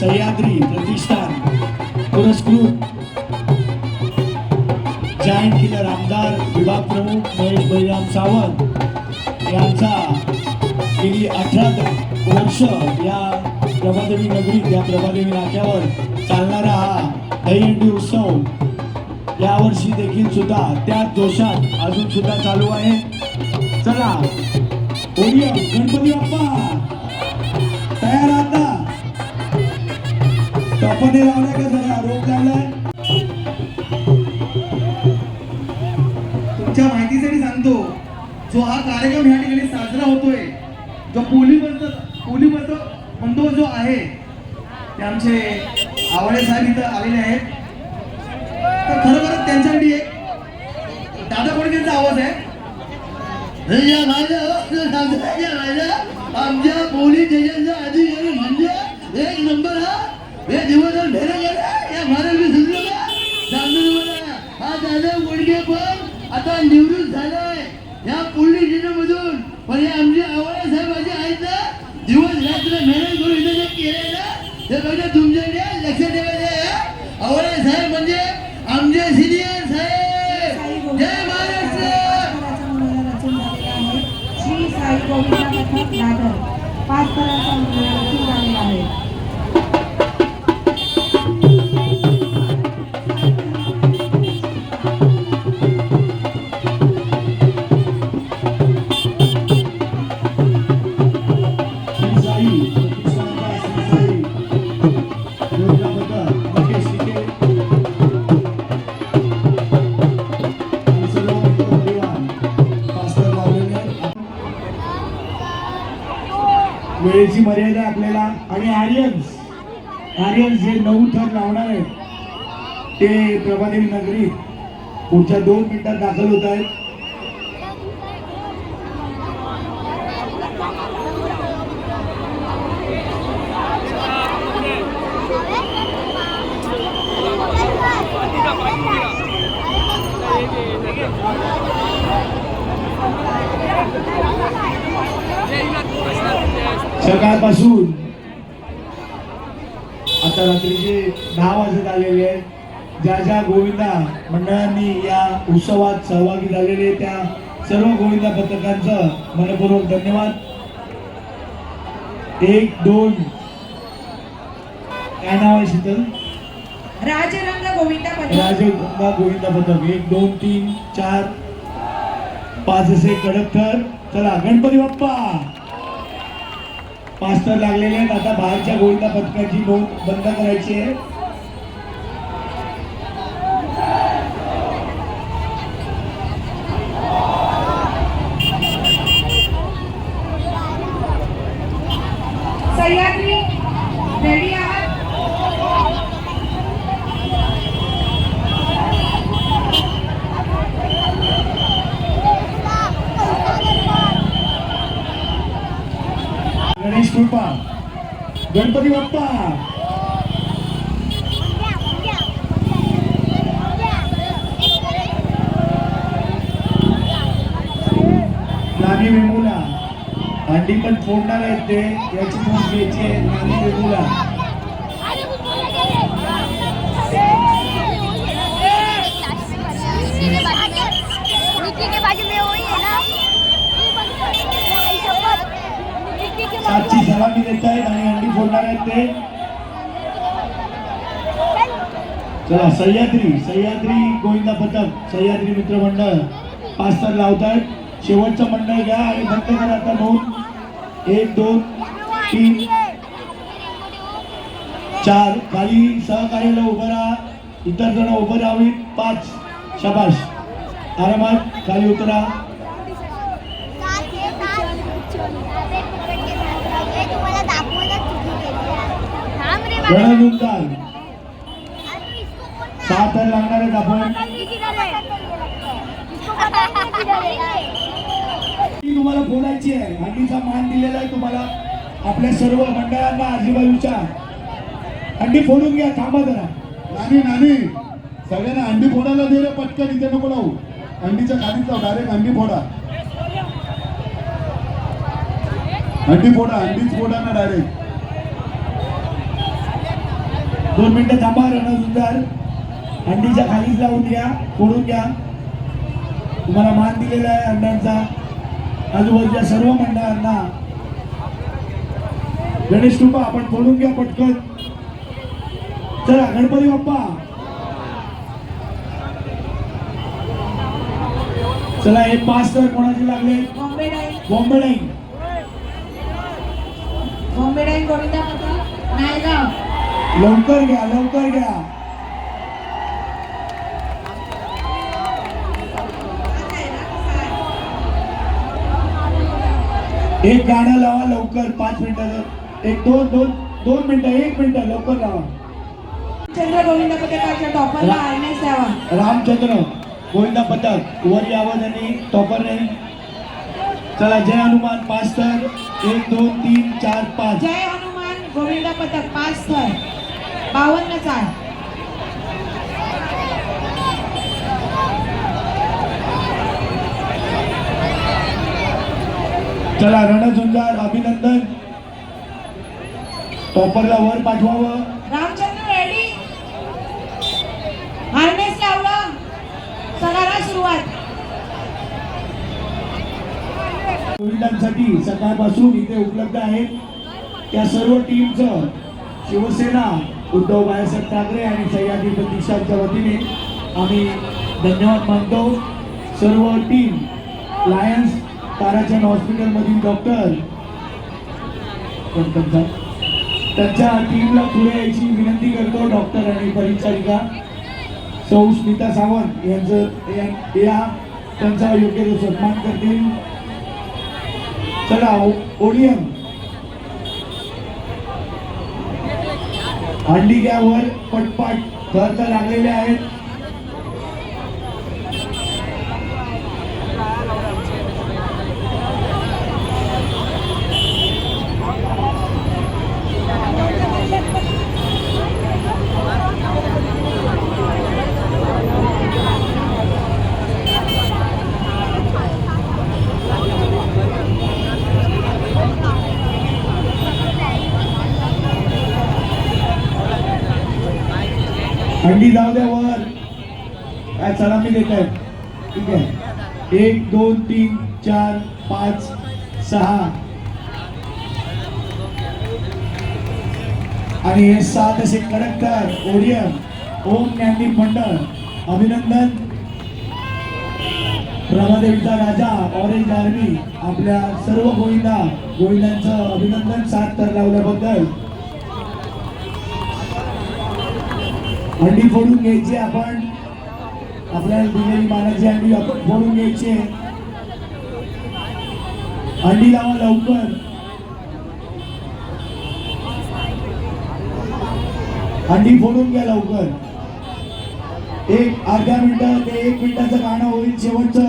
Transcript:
सह्याद्री प्रतिष्ठान पुरस्कृत giant killer आमदार विभाग प्रमुख महेश बळीराम सावंत यांचा गेली अठरा वर्ष या प्रभादेवी नगरीत या प्रभादेवी नाक्यावर चालणारा हा दहीहंडी उत्सव यावर्षी देखील सुद्धा त्या जोशात अजून सुद्धा चालू आहे. चला ओडिया गणपती बाप्पा तयार आहात ना टोपणे का जरा रोप लावलाय. तुमच्या माहितीसाठी सांगतो जो हा कार्यक्रम या ठिकाणी साजरा होतोय जो पोली बंद पोली बंद बंदोबस्त जो आहे ते आमचे आवडे साहेब इथं आलेले आहेत. तर खरोखरच त्यांच्यासाठी एक दादा कोणत्यांचा आवाज आहे. आमच्या पोलीस स्टेशनचा अधिकारी म्हणजे एक नंबर हा हे दिवस भेट या महाराष्ट्र हा पण आता निवृत्त झालाय. या पोलीस मधून पण हे आमचे आवाज साहेब असे आहेत ना दिवस रात्र मेहनत करून इथं जे केलंय ना ते बघा तुमच्याकडे लक्ष ठेवायचं आवाज साहेब म्हणजे आमचे सिनियर साहेब. जय महाराष्ट्र. श्री साई पाच वेळेची मर्यादा आपल्याला आणि आर्यन्स आर्यन्स जे नऊ थर लावणार आहेत ते प्रभादेवी नगरी पुढच्या दोन मिनिटात दाखल होत आहेत. सकाळपासून आता रात्रीचे दहा वाजत आलेले आहेत. ज्या ज्या गोविंदा मंडळांनी या उत्सवात सहभागी झालेले त्या सर्व गोविंदा पथकांचं मनपूर्वक धन्यवाद. एक दोन. काय नाव आहे शीतल? राजरंग गोविंदा पथक राजगंगा गोविंदा पथक एक दोन तीन चार. पाच असे कडक थर. चला गणपती बाप्पा! पाच तर लागलेले आहेत. आता बाहेरच्या गोविंदा पथकाची नोंद बंद करायची आहे सह्याद्री रेडी आहात गणेश कृपा गणपती बाप्पा. नानी वेमुला. अंडी पण फोडणार आहेत ते याची नोंद घ्यायची आहे नानी वेमुला. सातची सलामी देत आहेत आणि अंडी फोडणार आहेत ते. चला सह्याद्री सह्याद्री गोविंदा पथक सह्याद्री मित्रमंडळ. पाच तर लावतात शेवटचं मंडळ घ्या आणि बंद करा आता नोंद एक दोन तीन. चार खाली सहकार्याला उभं राहा. इतर जण उभं राहावीत. पाच शबाश आरामात खाली उतरा. थांब तर लागणार आहेत आपण. तुम्हाला फोडायची आहे. हंडीचा मान दिलेला आहे तुम्हाला. आपल्या सर्व मंडळांना आजूबाजूच्या हंडी फोडून घ्या थांबा जरा. नानी नानी. सगळ्यांना अंडी फोडायला दे रे पटकन इथे नको लावू. अंडीच्या खाली जाऊ डायरेक्ट अंडी फोडा. अंडी फोडा अंडीच फोडा ना डायरेक्ट दोन मिनिटं थांबा रणजुंजार अंडीच्या खालीच लावून घ्या फोडून घ्या तुम्हाला मान दिलेला आहे अंड्यांचा आजूबाजूच्या सर्व मंडळांना. गणेश कृपा आपण फोडून घ्या पटकन. चला गणपती बाप्पा. चला हे पाच तर कोणाचे लागले? बॉम्बे डाईन बॉम्बे डाईन बॉम्बे डाईन गोविंदा नायगाव. लवकर घ्या लवकर घ्या. एक गाणं लावा लवकर पाच मिनिटाचं एक दोन दोन दोन मिनिटं एक मिनिटं लवकर लावा. चंद्र गोविंदा पथकाच्या टॉपरला आरनेस द्यावा रामचंद्र गोविंदा पथक वर यावं आणि टॉपरने चला जय हनुमान पाच तर. एक दोन तीन चार पाच. जय हनुमान गोविंदा पथक पाच थर बावन्न चाळ चला रणझुंजार अभिनंदन. टॉपरला वर पाठवावं. रामचंद्र रेडी हार्नेस लावलं. सणाला सुरुवात. सुविधांसाठी सकाळपासून इथे उपलब्ध आहेत त्या सर्व टीमचं शिवसेना उद्धव बाळासाहेब ठाकरे आणि सह्याद्री प्रतिष्ठानच्या वतीने आम्ही धन्यवाद मानतो. सर्व टीम लायन्स ताराचंद हॉस्पिटलमधील डॉक्टर त्यांच्या टीमला पुढे यायची विनंती करतो डॉक्टर आणि परिचारिका सौ स्मिता सावंत यांचं या- त्यांचा योग्य तो सन्मान करतील. चला ओ- ओडियम हंडी घ्या पटपट थर लागलेले आहेत. हंडी जाऊ द्या वर. काय चला मी देत आहे. ठीक आहे. एक दोन तीन चार पाच सहा. आणि हे सात असे कडकदार ओडियम ओम ज्ञानी मंडळ अभिनंदन. रमादेवीचा राजा ऑरेंज आर्मी आपल्या सर्व गोविंदा गोविंदांचं अभिनंदन सात तर लावल्याबद्दल. हंडी फोडून घ्यायची आपण. आपल्याला दिलेली मानाची हंडी आपण फोडून घ्यायची. हंडी लावा लवकर. हंडी फोडून घ्या लवकर. एक अर्ध्या मिनिटं ते एक मिनिटाचं गाणं होईल शेवटचं.